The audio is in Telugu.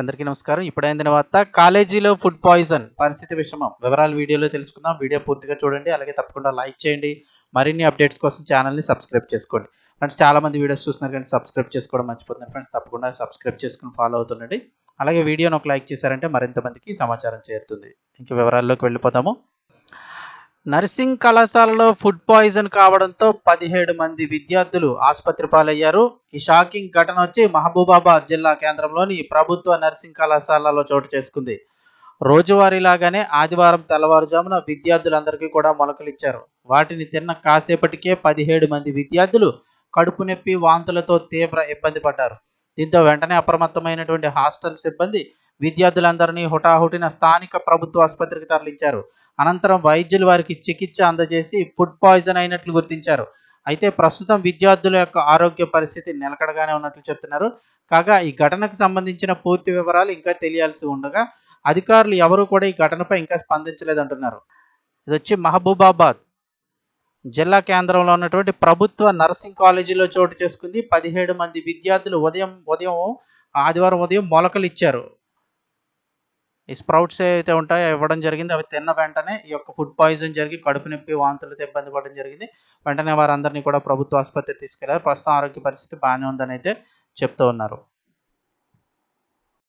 అందరికీ నమస్కారం. ఇప్పుడైన తర్వాత కాలేజీలో ఫుడ్ పాయిజన్ పరిస్థితి విషమం. వివరాలు వీడియోలో తెలుసుకుందాం. వీడియో పూర్తిగా చూడండి. అలాగే తప్పకుండా లైక్ చేయండి. మరిన్ని అప్డేట్స్ కోసం ఛానల్ని సబ్స్క్రైబ్ చేసుకోండి. ఫ్రెండ్స్ చాలా మంది వీడియోస్ చూస్తున్నారు కానీ సబ్స్క్రైబ్ చేసుకోవడం మర్చిపోతున్నారు. ఫ్రెండ్స్ తప్పకుండా సబ్స్క్రైబ్ చేసుకుని ఫాలో అవుతుండండి. అలాగే వీడియోని ఒక లైక్ చేశారంటే మరింత మందికి సమాచారం చేరుతుంది. ఇంకా వివరాల్లోకి వెళ్ళిపోతాము నర్సింగ్ కళాశాలలో ఫుడ్ పాయిజన్ కావడంతో పదిహేడు మంది విద్యార్థులు ఆసుపత్రి పాలయ్యారు. ఈ షాకింగ్ ఘటన వచ్చి మహబూబాబాద్ జిల్లా కేంద్రంలోని ప్రభుత్వ నర్సింగ్ కళాశాలలో చోటు చేసుకుంది. రోజువారీలాగానే ఆదివారం తెల్లవారుజామున విద్యార్థులందరికీ కూడా మొలకలిచ్చారు వాటిని తిన్న కాసేపటికే పదిహేడు మంది విద్యార్థులు కడుపు నొప్పి వాంతులతో తీవ్ర ఇబ్బంది పడ్డారు. దీంతో వెంటనే అప్రమత్తమైనటువంటి హాస్టల్ సిబ్బంది విద్యార్థులందరినీ హుటాహుటిన స్థానిక ప్రభుత్వ ఆసుపత్రికి తరలించారు. అనంతరం వైద్యులు వారికి చికిత్స అందజేసి ఫుడ్ పాయిజన్ అయినట్లు గుర్తించారు. అయితే ప్రస్తుతం విద్యార్థుల యొక్క ఆరోగ్య పరిస్థితి నిలకడగానే ఉన్నట్లు చెప్తున్నారు. కాగా ఈ ఘటనకు సంబంధించిన పూర్తి వివరాలు ఇంకా తెలియాల్సి ఉండగా అధికారులు ఎవరు కూడా ఈ ఘటనపై ఇంకా స్పందించలేదంటున్నారు. ఇది వచ్చి మహబూబాబాద్ జిల్లా కేంద్రంలో ఉన్నటువంటి ప్రభుత్వ నర్సింగ్ కాలేజీలో చోటు చేసుకుంది. పదిహేడు మంది విద్యార్థులు ఉదయం ఉదయం ఆదివారం ఉదయం మొలకలు ఇచ్చారు. ఈ స్ప్రౌట్స్ ఏవైతే ఉంటాయో ఇవ్వడం జరిగింది. అవి తిన్న వెంటనే ఈ యొక్క ఫుడ్ పాయిజన్ జరిగి కడుపు నొప్పి వాంతులతో ఇబ్బంది పడడం జరిగింది. వెంటనే వారందరినీ కూడా ప్రభుత్వ ఆసుపత్రికి తీసుకెళ్ళారు. ప్రస్తుతం ఆరోగ్య పరిస్థితి బాగానే ఉందని అయితే చెప్తూ ఉన్నారు.